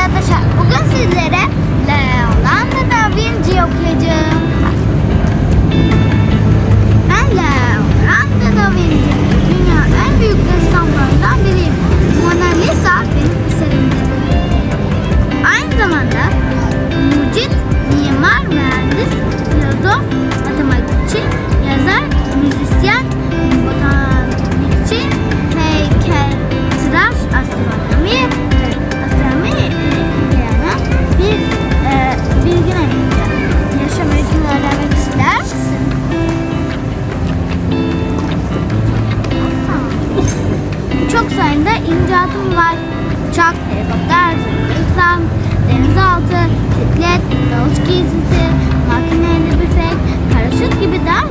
arkadaşlar. Bugün sizlere Leonardo da Vinci okuyacağım. Ben Leonardo da Vinci. Dünyanın en büyük ressamlarından biriyim. Mona Lisa benim eserimdir. Aynı zamanda Çok sayıda icatım var. Uçak, helikopter, insan, denizaltı, bisiklet, dalış giysisi, makineli büfek, paraşüt gibi der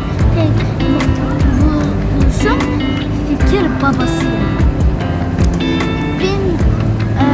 bu- buluşum fikir babasıyım. Bin, e,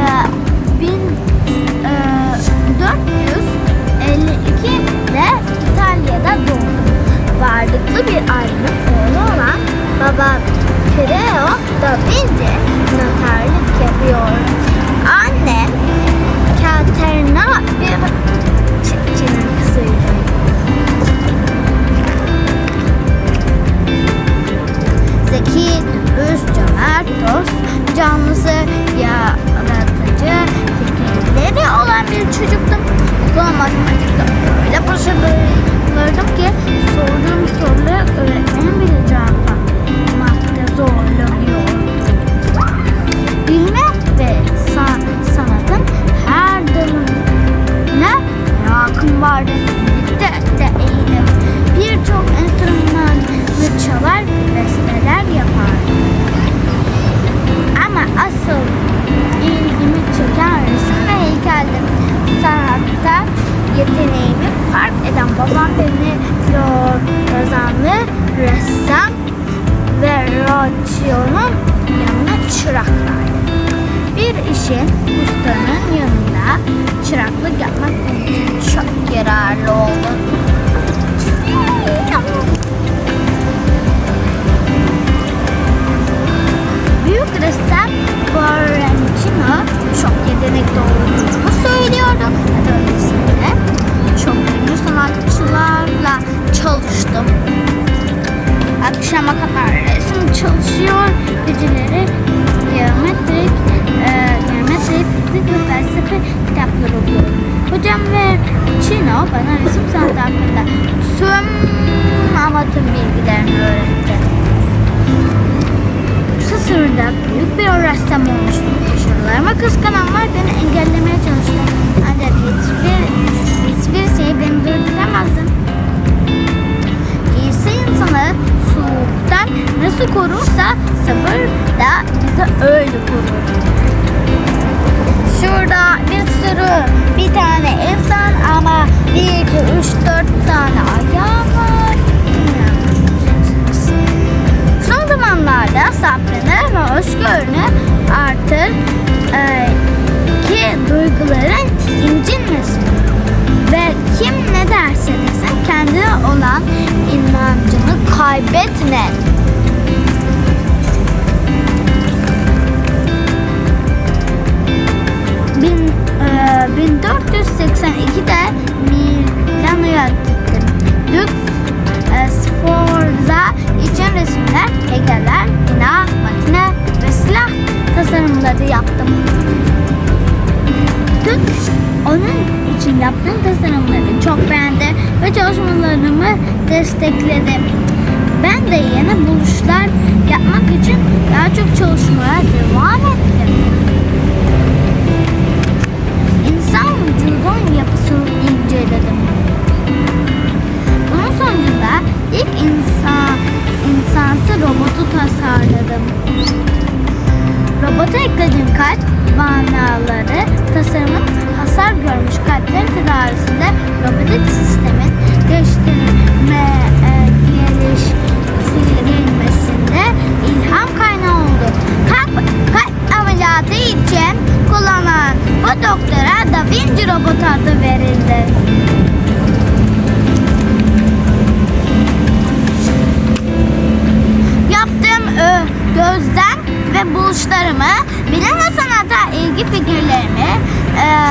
Bilme ve sa- sanatın her dalına merakım vardı. Müzikte de iyiydim. Birçok enstrümanı çalar, besteler yapardım. Ama asıl ilgimi çeken resim ve heykeldi. Sanatta yeteneğimi fark eden babam beni Lord Kazanlı ressam ve Roccio'nun yanına çıraklardı. İşin ustanın yanında çıraklık yapmak çok yararlı oldu. Bana resim sanatı hakkında tüm ama tüm bilgilerini öğretti. Kısa sürede büyük bir ressam olmuştum. Başarılarıma kıskananlar beni engellemeye çalıştı. Ancak hiçbir, hiçbir şey beni durduramazdı. İyisi insanı soğuktan nasıl korursa sabır da bizi öyle korur. Sürü bir tane insan ama bir, iki, üç, dört tane ayağı var. Son zamanlarda sabrını ve hoşgörünü artır e, ki duyguların incinmesin. Ve kim ne derse desin kendine olan inancını kaybetme. arkadaşlar 1482 de Milano'ya Sforza için resimler, heykeller, bina, makine ve silah tasarımları yaptım. Lux onun için yaptığım tasarımları çok beğendi ve çalışmalarımı destekledi. Ben de yeni buluşlar yapmak için daha çok çalışmaya devam ettim. Vücudun yapısını inceledim. Bunun sonucunda ilk insan insansı robotu tasarladım. Robota eklediğim kalp vanaları buluşlarımı, bilim ve sanata ilgi fikirlerimi, e,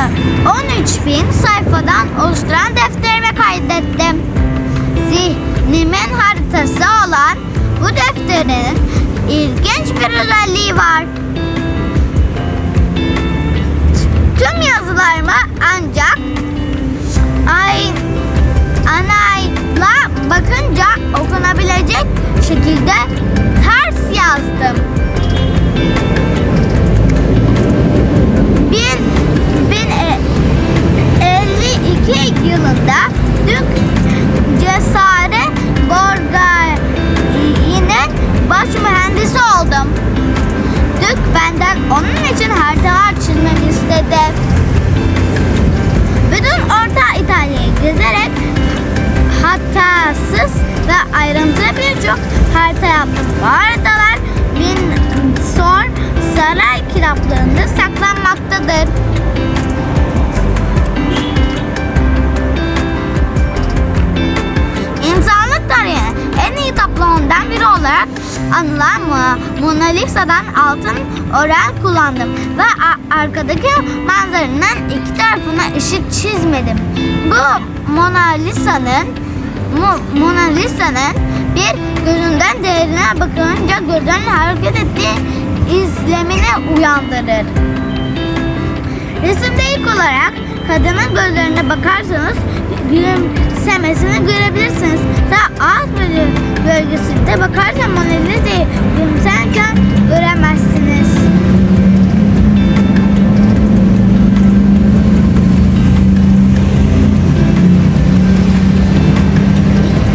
13 bin sayfadan oluşturan defterime kaydettim. Zihnimin haritası olan bu defterin ilginç bir özelliği var. Tüm yazılarımı ancak ay anayla bakınca okunabilecek şekilde ters yazdım. Bin, bin e, 52 yılında Dük Cesare Borgai'nin baş mühendisi oldum. Dük benden onun için haritalar çizmemi istedi. Bütün Orta İtalya'yı gezerek hatasız ve ayrıntılı birçok saklanmaktadır. İnsanlık tarihinin en iyi tablolarından biri olarak anılan Mo- Mona Lisa'dan altın oran kullandım ve arkadaki manzaranın iki tarafına ışık çizmedim. Bu Mona Lisa'nın Mo- Mona Lisa'nın bir gözünden değerine bakınca gözlerin hareket ettiği izlemini uyandırır. Resimde ilk olarak kadının gözlerine bakarsanız gülümsemesini görebilirsiniz. Daha ağız bölgesinde bakarsan Mona Lisa'yı gülümserken göremezsiniz.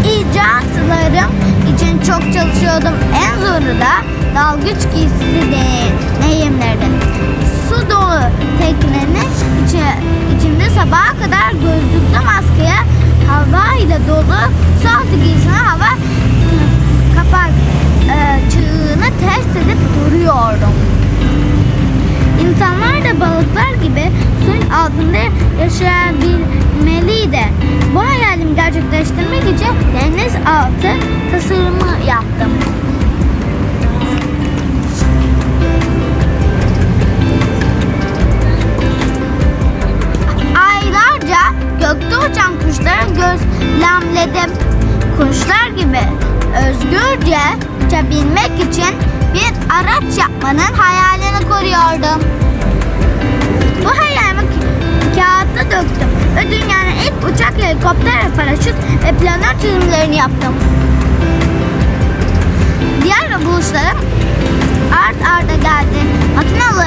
İcatlarım için çok çalışıyordum. En zoru da dalgıç giysisi deneyimlerdi. Su dolu teknenin içi, içinde sabaha kadar gözlüklü maskeye hava ile dolu su altı giysine hava ıı, kapak e, çığını test edip duruyordum. İnsanlar da balıklar gibi suyun altında yaşayabilmeliydi. Bu hayalimi gerçekleştirmek için deniz altı tasarımı yaptım. Gökte uçan kuşları gözlemledim. Kuşlar gibi özgürce uçabilmek için bir araç yapmanın hayalini kuruyordum. Bu hayalimi ka- kağıtta döktüm ve dünyanın ilk uçak, helikopter, paraşüt ve planör çizimlerini yaptım. Diğer buluşlarım art arda geldi. Makinalı,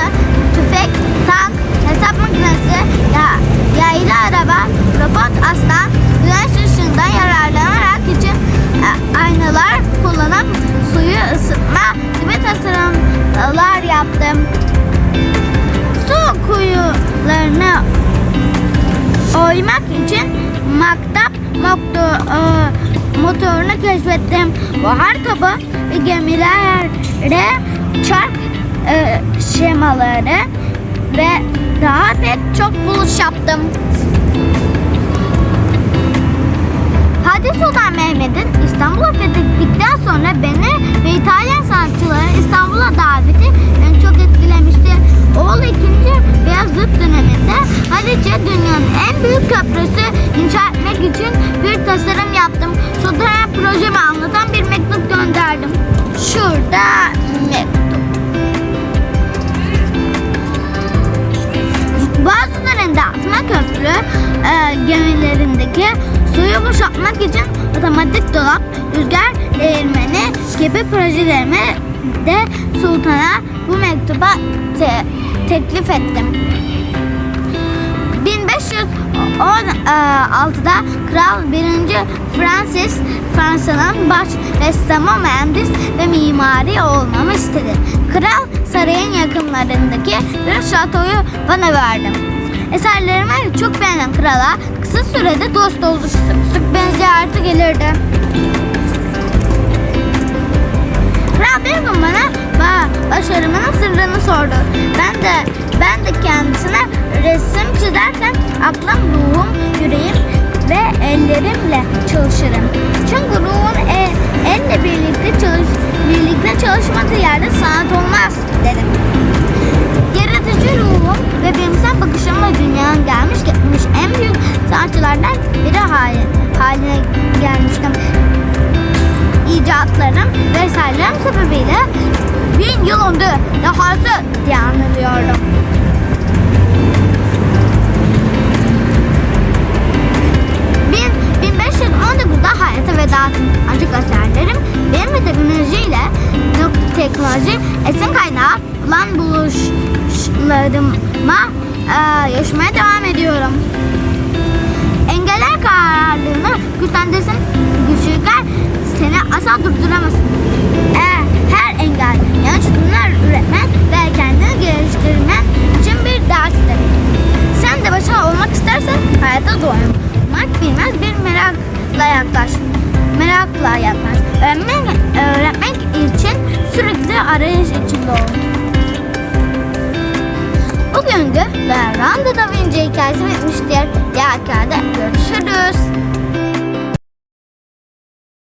yaptım. Su kuyularını oymak için maktap mokto, e, motorunu keşfettim. Kabı ve gemilere çark e, şemaları ve daha pek çok buluş yaptım. Fatih Sultan Mehmet'in İstanbul'u fethettikten sonra beni ve İtalyan sanatçıları köprü e, gemilerindeki suyu boşaltmak için otomatik dolap, rüzgar değirmeni gibi projelerimi de sultana bu mektuba te- teklif ettim. 1516'da Kral 1. Francis Fransa'nın baş ressamı, mühendis ve mimari olmamı istedi. Kral sarayın yakınlarındaki bir şatoyu bana verdi. Eserlerimi çok beğenen krala kısa sürede dost olduk. Sık sık beni ziyarete gelirdi. Kral bir gün bana ba- başarımın sırrını sordu. Ben de ben de kendisine resim çizerken aklım, ruhum, yüreğim ve ellerimle çalışırım. Çünkü ruhun el, elle birlikte çalış birlikte çalışmadığı yerde sanat olmaz dedim. Yaratıcı ruhum ve akışın dünyanın gelmiş geçmiş en büyük sanatçılardan biri haline gelmiştim. İcatlarım vesairelerim sebebiyle bin yıl önce dahası diye anlıyorum. Bin, 1519'da hayata veda acı eserlerim benim ve teknolojiyle teknoloji esin kaynağı olan buluşlarıma e, yaşamaya devam ediyorum. Engeller kararlılığını güçlendirsin. Güçlükler seni asla durduramasın. Eğer her engel yanlış çözümler üretmen ve kendini geliştirmen için bir derstir. Sen de başarılı olmak istersen hayata doymak bilmez bir merakla yaklaş. Merakla yaklaş. Öğrenmek, öğrenmek için sürekli arayış içinde ol. Bugünkü Leonardo da Vinci hikayesi bitmiştir. Diğer hikayede görüşürüz.